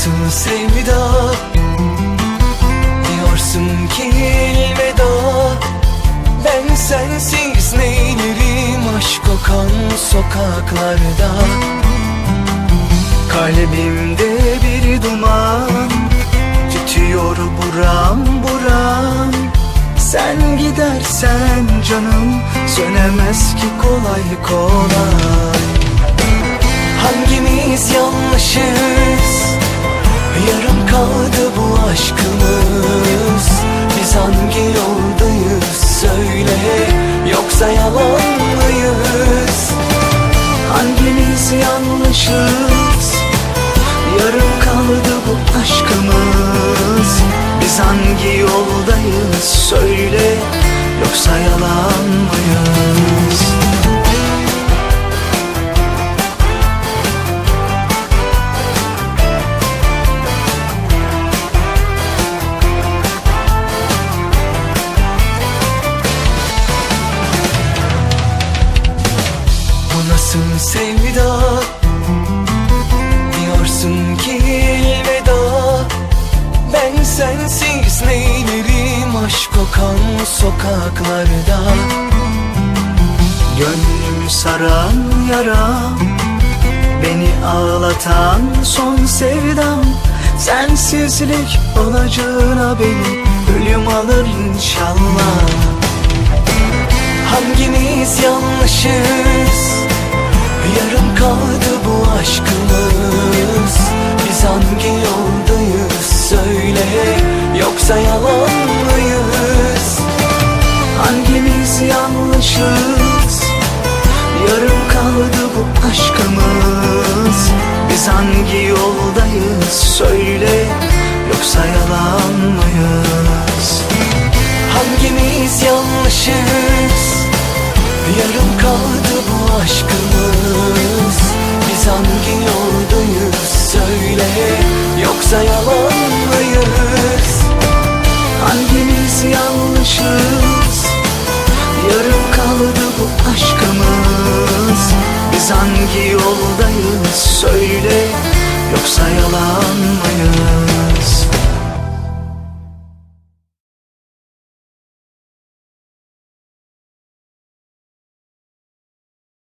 nasıl sevda. Diyorsun ki elveda. Ben sensiz neylerim aşk kokan sokaklarda? Kalbimde bir duman Tütüyor buram buram. Sen gidersen canım Sönemez ki kolay kolay. Hangimiz yanlışız yanlışız Yarım kaldı bu aşkımız. Biz hangi yoldayız söyle. Yoksa yalan mıyız Nasıl sevda. Diyorsun ki elveda. Ben sensiz neylerim aşk kokan sokaklarda? Gönlümü saran yara Beni ağlatan son sevdam. Sensizlik olacağına beni Ölüm alır inşallah. Hangimiz yanlışız Yoksa yalan mıyız? Hangimiz yanlışız? Yarım kaldı bu aşkımız. Biz hangi yoldayız? Söyle Yoksa yalan mıyız? Hangimiz yanlışız? Yarım kaldı bu aşkımız Yanlışız. Yarım kaldı bu aşkımız. Biz hangi yoldayız söyle Yoksa yalan mıyız